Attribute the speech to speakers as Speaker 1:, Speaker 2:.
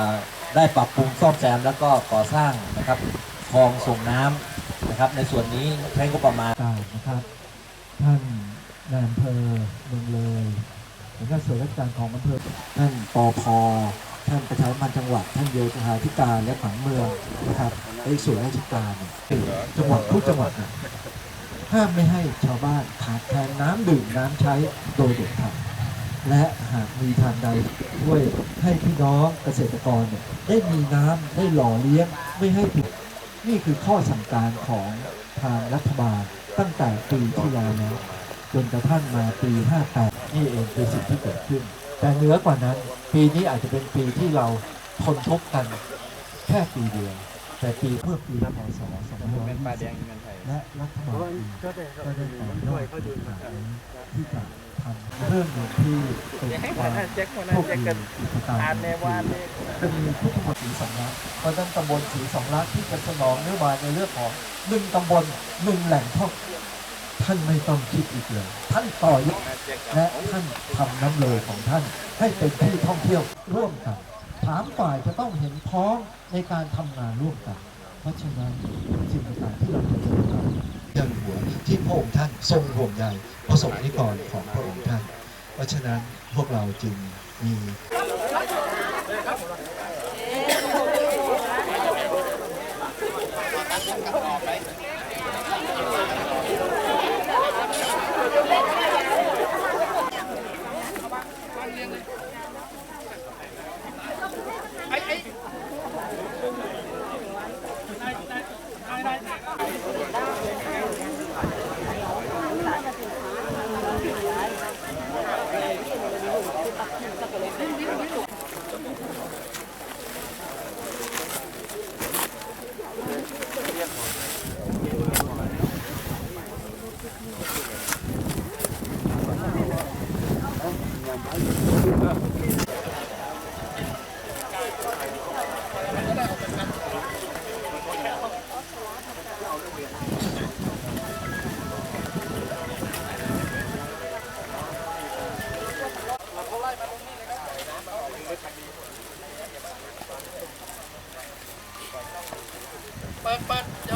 Speaker 1: อ่าได้ปรับปรุงซ่อมแซมแล้วก็ก่อสร้างนะครับคลองส่งน้ำนะครับ ในส่วนนี้ใช้งบประมาณ
Speaker 2: การนะครับ ท่านนายอำเภอเมืองเลยแล้วก็ส่วนราชการของอำเภอท่านปอพท่านประชาสัมพันธ์จังหวัด ท่านโยธาธิการและผังเมืองนะครับและอีกส่วนราชการเนี่ยจังหวัดทุกจังหวัดนะห้ามไม่ให้ชาวบ้านขาดแคลนน้ำดื่มน้ำใช้โดยเด็ดขาด และหากมีทางใดช่วยให้พี่น้องเกษตรกรเนี่ยได้มีน้ำได้หล่อเลี้ยงไม่ให้ผิดนี่คือข้อสั่งการของทางรัฐบาลตั้งแต่ปีที่แล้วแล้วจนกระทั่งมาปี 58 นี่เองคือสิ่งที่เกิดขึ้น แต่เหนือกว่านั้น ปีนี้อาจจะเป็นปีที่เราทนทุกข์กันแค่ปีเดียวแต่ปีเพื่อปีพศ
Speaker 3: เป็นปลาแดงเงินไทย
Speaker 2: 2560และรัฐบาลก็ได้ต่อยอดโครงการนี้ที่จะ ทำเรื่องที่เป็นความ
Speaker 3: แจ็คคน
Speaker 2: โช
Speaker 3: นั้น
Speaker 2: ค
Speaker 3: แจ็ค
Speaker 2: ดี
Speaker 3: กัน
Speaker 2: กิจการ
Speaker 3: อ่านในวานนี่
Speaker 2: จะมีทุกตำบลสีสองลักเพราะฉะนั้นตำบลสีสองลักที่จะสนองนโยบายในเรื่องของหนึ่งตำบลหนึ่งแหล่งท่องท่านไม่ต้องคิดอีกเลย ท่านต่อยอดและท่านทำน้ำเลยของท่าน ให้เป็นที่ท่องเที่ยวร่วมกันถามฝ่ายจะต้องเห็นพ้องในการทำงานร่วมกัน เพราะฉะนั้นสิ่งต่างๆที่เราจะเจอกันยังหัวที่พระองค์ท่านทรงห่วงใยประสบนิกรของพระ ราะฉะนั้นพวกเราจึงมี
Speaker 3: เปิดเปิด